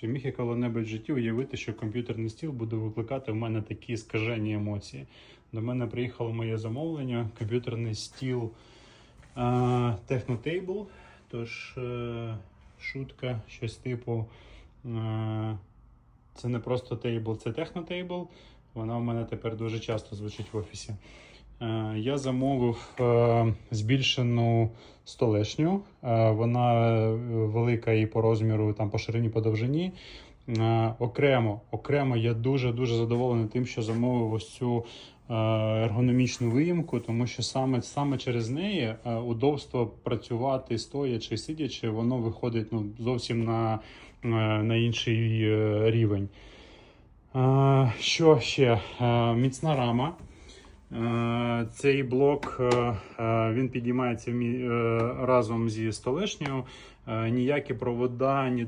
Чи міг я коли-небудь в житті уявити, що комп'ютерний стіл буде викликати в мене такі скажені емоції? До мене приїхало моє замовлення, комп'ютерний стіл Technotable. Тож е, шутка, щось типу. Е, це не просто тейбл, це Technotable. Вона в мене тепер дуже часто звучить в офісі. Е, Я замовив е, збільшену столешню. Е, Вона велика і по розміру, там по ширині, по довжині. Окремо, окремо я дуже дуже задоволений тим, що замовив ось цю ергономічну виїмку, тому що саме, саме через неї удобство працювати стоячи, сидячи, воно виходить ну, зовсім на, на інший рівень. Що ще? Міцна рама. Е, Цей блок е, е, він підіймається разом зі столешнею. Ніякі провода, ні